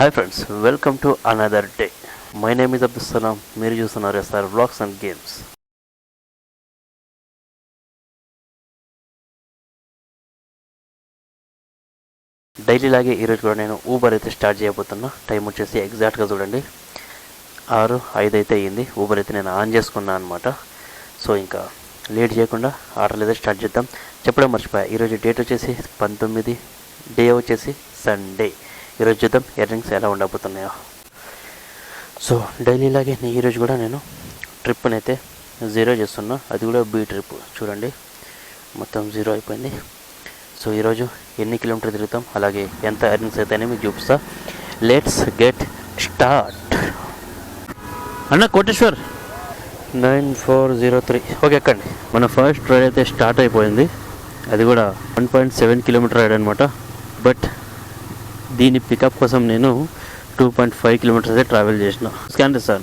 Hi friends welcome to another day my name is Abdul Salam మీరు చూస్తున్నారు SR blogs and games daily లాగే ఈరోజు కూడా నేను ఊబర్ అయితే స్టార్ట్ చేయబోతున్నా. టైం వచ్చేసి ఎగ్జాక్ట్గా చూడండి. ఆరు ఐదు అయితే అయ్యింది. ఊబర్ అయితే నేను ఆన్ చేసుకున్నాను అనమాట సో ఇంకా లేట్ చేయకుండా ఆర్డర్ అయితే స్టార్ట్ చేద్దాం. చెప్పడం మర్చిపోయా. ఈరోజు డేట్ వచ్చేసి పంతొమ్మిది డే వచ్చేసి సండే ఈరోజు చూద్దాం ఇయరింగ్స్ ఎలా ఉండబోతున్నాయో. సో డైలీ లాగే నే- ఈరోజు కూడా నేను ట్రిప్ని అయితే జీరో చేస్తున్నా. అది కూడా బీ ట్రిప్. చూడండి మొత్తం జీరో అయిపోయింది. సో ఈరోజు ఎన్ని కిలోమీటర్ తిరుగుతాం అలాగే ఎంత ఎర్నింగ్స్ అయితే మీకు చూపిస్తా. లెట్స్ గెట్ స్టార్ట్ అన్న Koteshwar. Nine four zero three. Okay ఎక్కండి. మన ఫస్ట్ రైడ్ అయితే స్టార్ట్ అయిపోయింది. అది కూడా one point seven kilometre ride అనమాట బట్ దీని పికప్ కోసం నేను టూ పాయింట్ ఫైవ్ కిలోమీటర్స్ అయితే ట్రావెల్ చేసిన. స్కానర్ సార్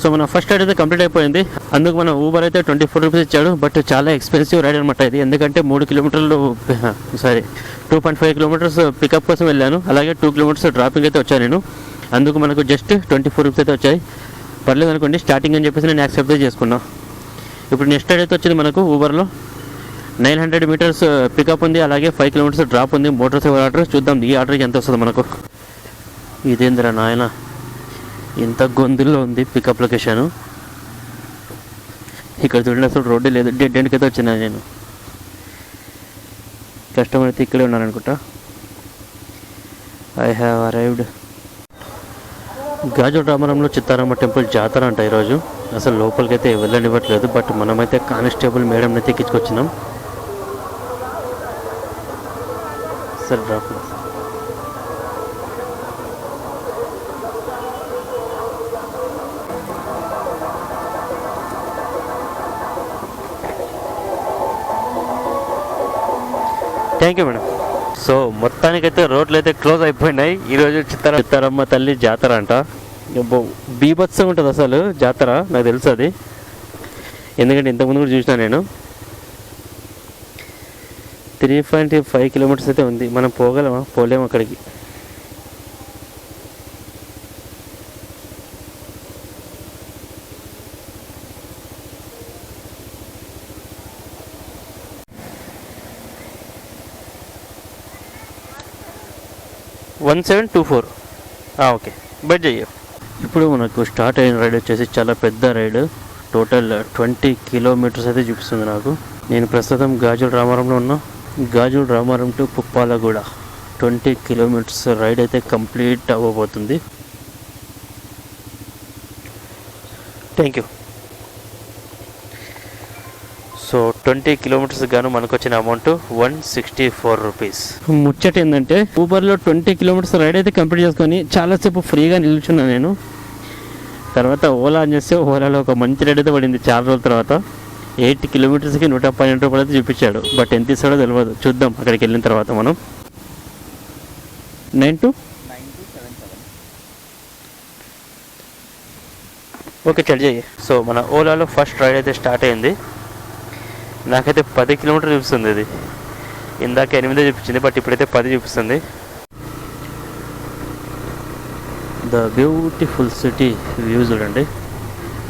సో మన ఫస్ట్ రైడ్ అయితే కంప్లీట్ అయిపోయింది. అందుకు మన ఊబర్ అయితే ట్వంటీ ఫోర్ రూపీస్ ఇచ్చాడు. బట్ చాలా ఎక్స్పెన్సివ్ రైడ్ అనమాట ఇది. ఎందుకంటే మూడు కిలోమీటర్లు sorry two point five kilometres pickup కోసం వెళ్ళాను. అలాగే టూ కిలోమీటర్స్ డ్రాపింగ్ అయితే వచ్చాను నేను. అందుకు మనకు జస్ట్ ట్వంటీ ఫోర్ రూపీస్ అయితే వచ్చాయి. పర్లేదు అనుకోండి స్టార్టింగ్ అని చెప్పేసి నేను యాక్సెప్ట్ చేసుకున్నాను ఇప్పుడు నెక్స్ట్ రైడ్ అయితే వచ్చింది మనకు ఊబర్లో nine hundred metres uh, pickup ఉంది అలాగే ఫైవ్ కిలోమీటర్స్ డ్రాప్ ఉంది. మోటార్ సైకిల్ ఆర్డర్ చూద్దాం. ఈ ఆర్డర్కి ఎంత వస్తుంది మనకు? ఇదేందిరా నాయన? ఇంత గొంతుల్లో ఉంది పికప్ లొకేషన్ ఇక్కడ చూడండి అసలు రోడ్డే లేదు. డెడ్ ఎండ్కి అయితే వచ్చినా నేను. కస్టమర్ అయితే ఇక్కడే ఉన్నాననుకుంటా ఐ హ్యావ్ అరైవ్డ్ గాజు రామరంలో చిత్తారామ టెంపుల్ జాతర అంట ఈరోజు. అసలు లోపలికైతే వెళ్ళనివ్వట్లేదు బట్ మనమైతే కానిస్టేబుల్ మేడం అయితే ఎక్కించుకొచ్చినాం. Sir drop thank you madam so మొత్తానికైతే రోడ్లు అయితే క్లోజ్ అయిపోయినాయి. ఈరోజు చిత్తర చిత్తారమ్మ తల్లి జాతర అంట. బీభత్సం ఉంటుంది అసలు జాతర నాకు తెలుసు అది ఎందుకంటే ఇంతకుముందు కూడా చూసినా నేను. త్రీ పాయింట్ ఫైవ్ కిలోమీటర్స్ అయితే ఉంది. మనం పోగలమా? పోలేము అక్కడికి. One seven two four okay. బయట చెయ్యి. ఇప్పుడు మనకు స్టార్ట్ అయిన రైడ్ వచ్చేసి చాలా పెద్ద రైడ్. టోటల్ ట్వంటీ కిలోమీటర్స్ అయితే చూపిస్తుంది నాకు. నేను ప్రస్తుతం గాజుల రామారంలో ఉన్నా. Gajularamaram to Puppalaguda. Twenty kilometres ride అయితే కంప్లీట్ అవ్వబోతుంది. Thank you. So twenty kilometres గాను మనకు వచ్చిన amount one sixty four rupees. ముచ్చట ఏంటంటే ఊబర్లో ట్వంటీ కిలోమీటర్స్ రైడ్ అయితే కంప్లీట్ చేసుకొని చాలాసేపు ఫ్రీగా నిల్చున్నాను నేను. తర్వాత ఓలా అని చేస్తే ఓలాలో ఒక మంచి రైడ్ అయితే పడింది చాలా రోజుల తర్వాత. ఎయిట్ కిలోమీటర్స్కి నూట పన్నెండు రూపాయలు అయితే చూపించాడు. బట్ ఎంత ఇస్తాడో తెలియదు చూద్దాం అక్కడికి వెళ్ళిన తర్వాత మనం. Nine two? ఓకే చెడ్ చెయ్యి. సో మన ఓలాలో ఫస్ట్ రైడ్ అయితే స్టార్ట్ అయింది. నాకైతే పది కిలోమీటర్ చూపిస్తుంది ఇది. ఇందాక ఎనిమిదే చూపించింది బట్ ఇప్పుడైతే పది చూపిస్తుంది. ద బ్యూటిఫుల్ సిటీ వ్యూ చూడండి.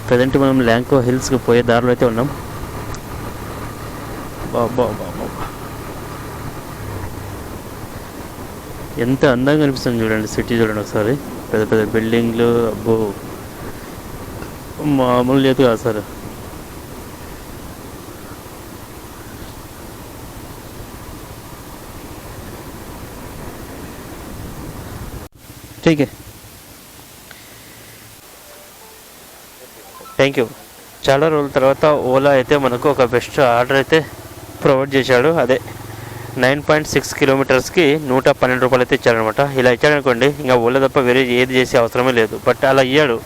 ప్రజెంట్ మనం ల్యాంకో హిల్స్కి పోయే దారిలో అయితే ఉన్నాం. ఎంత అందంగా అనిపిస్తుంది చూడండి సిటీ చూడండి ఒకసారి. పెద్ద పెద్ద బిల్డింగ్లు అబ్బో. మామూలు లేదు కాదు సార్. ఠీకే థ్యాంక్ యూ చాలా రోజుల తర్వాత ఓలా అయితే మనకు ఒక బెస్ట్ ఆర్డర్ అయితే ప్రొవైడ్ చేశాడు. అదే నైన్ పాయింట్ సిక్స్ కిలోమీటర్స్కి నూట పన్నెండు రూపాయలు అయితే ఇచ్చాడనమాట. ఇలా ఇచ్చాడనుకోండి ఇంకా ఓలా తప్ప వేరే ఏది చేసే అవసరమే లేదు. బట్ అలా ఇయ్యాడు.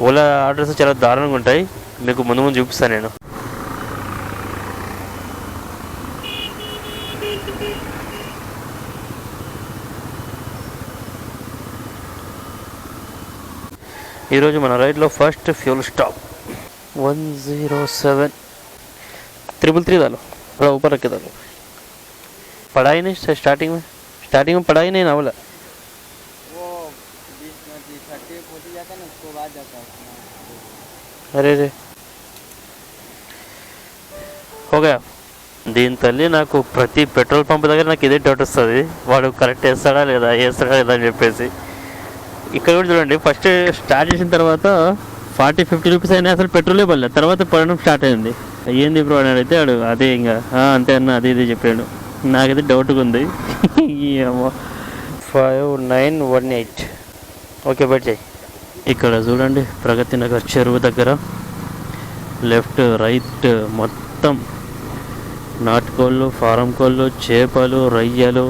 ఓలా ఆర్డర్స్ చాలా దారుణంగా ఉంటాయి. మీకు ముందు ముందు చూపిస్తాను నేను. ఈరోజు మన రైడ్లో first fuel stop. One zero seven. Triple three దాలో. थोड़ा ऊपर रख के डालो पढ़ा ही नहीं स्टार्टिंग में स्टार्टिंग में पढ़ा ही नहीं ना बोला फोर्टी जाता है ना उसके बाद जाता है अपना అరే రే ఓకే దీని తల్లి నాకు ప్రతి పెట్రోల్ పంప్ దగ్గర నాకు ఇదే డౌట్ వస్తుంది వాడు కరెక్ట్ వేస్తాడా లేదా వేస్తాడా లేదా అని చెప్పేసి ఇక్కడ కూడా చూడండి ఫస్ట్ స్టార్ట్ చేసిన తర్వాత ఫార్టీ ఫిఫ్టీ రూపీస్ అయినా అసలు పెట్రోలే పడలేదు తర్వాత పడడం స్టార్ట్ అయింది ఏంది బ్రో అని అడిగితే ఆడు అదే ఇంకా "ఆ, అంతే అన్న అది ఇది చెప్పాడు. నాకైతే డౌట్గా ఉంది. Five nine one eight okay but ఇక్కడ చూడండి ప్రగతి నగర్ చెరువు దగ్గర లెఫ్ట్ రైట్ మొత్తం నాటుకోళ్ళు ఫారం కోళ్ళు చేపలు రొయ్యలు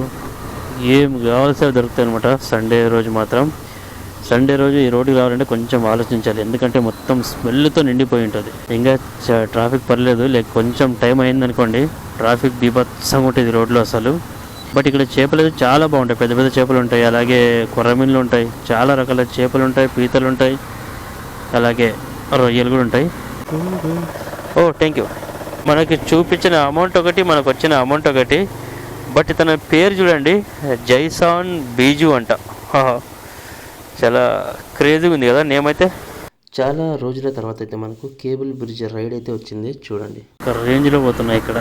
ఏం కావాల్సిన దొరుకుతాయి అనమాట సండే రోజు మాత్రం. సండే రోజు ఈ రోడ్డుకి రావాలంటే కొంచెం ఆలోచించాలి. ఎందుకంటే మొత్తం స్మెల్తో నిండిపోయి ఉంటుంది. ఇంకా చ- ట్రాఫిక్ పర్లేదు లేక కొంచెం టైం అయిందనుకోండి ట్రాఫిక్ బీభత్సంగా ఉంటుంది రోడ్లో అసలు. బట్ ఇక్కడ చేపలు అయితే చాలా బాగుంటాయి. పెద్ద పెద్ద చేపలు ఉంటాయి. అలాగే కొర్రమీన్లు ఉంటాయి. చాలా రకాల చేపలు ఉంటాయి పీతలు ఉంటాయి. అలాగే రొయ్యలు కూడా ఉంటాయి. ఓ థ్యాంక్ యూ మనకి చూపించిన అమౌంట్ ఒకటి మనకు వచ్చిన అమౌంట్ ఒకటి. బట్ తన పేరు చూడండి. జైసాన్ బీజు అంట. ఆహా. చాలా క్రేజీగా ఉంది కదా నేమ్ అయితే? చాలా రోజుల తర్వాత అయితే మనకు కేబుల్ బ్రిడ్జ్ రైడ్ అయితే వచ్చింది చూడండి. ఒక రేంజ్లో పోతున్నాయి ఇక్కడ.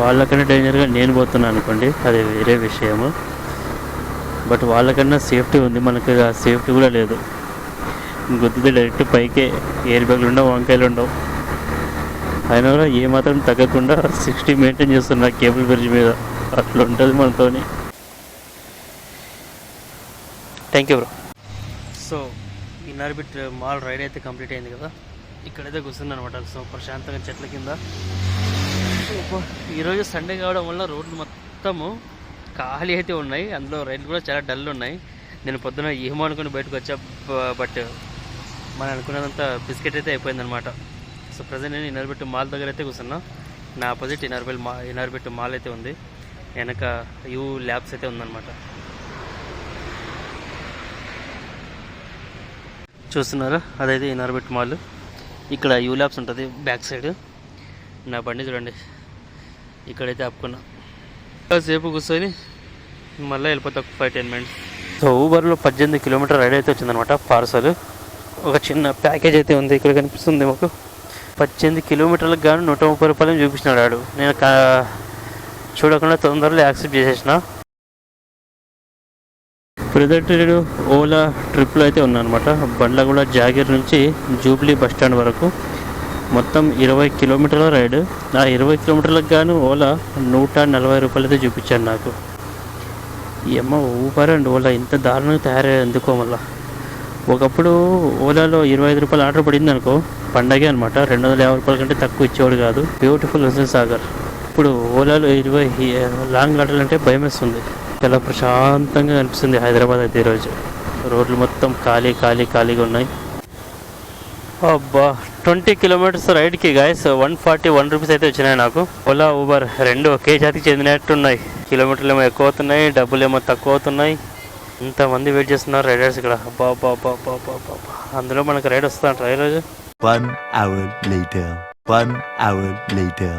వాళ్ళకన్నా డేంజర్గా నేను పోతున్నాను అనుకోండి అది వేరే విషయము. బట్ వాళ్ళకన్నా సేఫ్టీ ఉంది మనకు ఆ సేఫ్టీ కూడా లేదు. గుద్దితే డైరెక్ట్ పైకే ఎయిర్ బ్యాగ్లు ఉండవు వంకాయలు ఉండవు. అయినా కూడా ఏమాత్రం తగ్గకుండా సిక్స్టీ మెయింటైన్ చేస్తున్నా కేబుల్ బ్రిడ్జ్ మీద. అట్లా ఉంటుంది మనతోని. Thank you bro so Inorbit mall ride అయితే కంప్లీట్ అయింది కదా. ఇక్కడైతే కూర్చుందనమాట అనమాట సో ప్రశాంతంగా చెట్ల కింద. ఈరోజు సండే కావడం వల్ల రోడ్లు మొత్తము ఖాళీ అయితే ఉన్నాయి. అందులో రైళ్ళు కూడా చాలా డల్ ఉన్నాయి. నేను పొద్దున ఏమో అనుకుని బయటకు వచ్చా బట్ మనం అనుకున్నదంతా బిస్కెట్ అయితే అయిపోయిందనమాట. సో ప్రజెంట్ నేను ఇన్నర్బెట్ మాల్ దగ్గర అయితే కూర్చున్నా. నా ఆపోజిట్ ఇన్నర్బెల్ మా ఇన్నర్బెట్ మాల్ అయితే ఉంది. వెనక యూ ల్యాబ్స్ అయితే ఉందన్నమాట చూస్తున్నారా. అదైతే ఇనార్బెట్ మాల్. ఇక్కడ యూ ల్యాబ్స్ ఉంటుంది బ్యాక్ సైడ్. నా బండి చూడండి. ఇక్కడైతే ఆపుకున్నా. కాసేపు కూర్చొని మళ్ళీ వెళ్ళిపోతా ఒక ఫైవ్ టెన్ మినిట్స్. సో ఊబర్లో పద్దెనిమిది కిలోమీటర్ రైడ్ అయితే వచ్చిందనమాట పార్సల్. ఒక చిన్న ప్యాకేజ్ అయితే ఉంది ఇక్కడ కనిపిస్తుంది మాకు. పద్దెనిమిది కిలోమీటర్లకు గాను నూట ముప్పై రూపాయలు చూపించినాడు ఆడు. నేను కా- చూడకుండా తొందరలో యాక్సెప్ట్ చేసేసిన. ప్రజెంట్ నేను ఓలా ట్రిప్లో అయితే ఉన్నానమాట అనమాట బండ్లగూడ జాగీర్ నుంచి జూబ్లీ బస్ స్టాండ్ వరకు. మొత్తం ఇరవై కిలోమీటర్ల రైడ్. ఆ ఇరవై కిలోమీటర్లకు గాను ఓలా నూట నలభై రూపాయలు అయితే చూపించాను నాకు. ఈ అమ్మ ఊపర్ అండ్ ఓలా ఇంత దారుణంగా తయారయ్యారు ఎందుకో మళ్ళా? ఒకప్పుడు ఓలాలో ఇరవై ఐదు రూపాయలు ఆర్డర్ పడింది అనుకో పండగే అనమాట రెండు వందల యాభై రూపాయల కంటే తక్కువ ఇచ్చేవాడు కాదు. బ్యూటిఫుల్ హుసేన్ సాగర్. ఇప్పుడు ఓలాలో ఇరవై లాంగ్ ఆర్డర్లు అంటే భయం వేస్తుంది చాలా ప్రశాంతంగా అనిపిస్తుంది హైదరాబాద్ అయితే ఈరోజు. రోడ్లు మొత్తం ఖాళీ ఖాళీ ఖాళీగా ఉన్నాయి. అబ్బా twenty kilometres రైడ్కి guys one forty one rupees అయితే వచ్చినాయి నాకు. ఓలా ఊబర్ రెండు ఒకే జాతికి చెందినట్టు ఉన్నాయి కిలోమీటర్లు ఏమో ఎక్కువ అవుతున్నాయి డబ్బులు ఏమో తక్కువ అవుతున్నాయి. ఇంతమంది వెయిట్ చేస్తున్నారు రైడర్స్ ఇక్కడ. అబ్బా అబ్బా అబ్బా అబ్బా అబ్బా అబ్బా అబ్బా. అందులో మనకు రైడ్ వస్తుందంట ఈరోజు. One hour later. One hour later.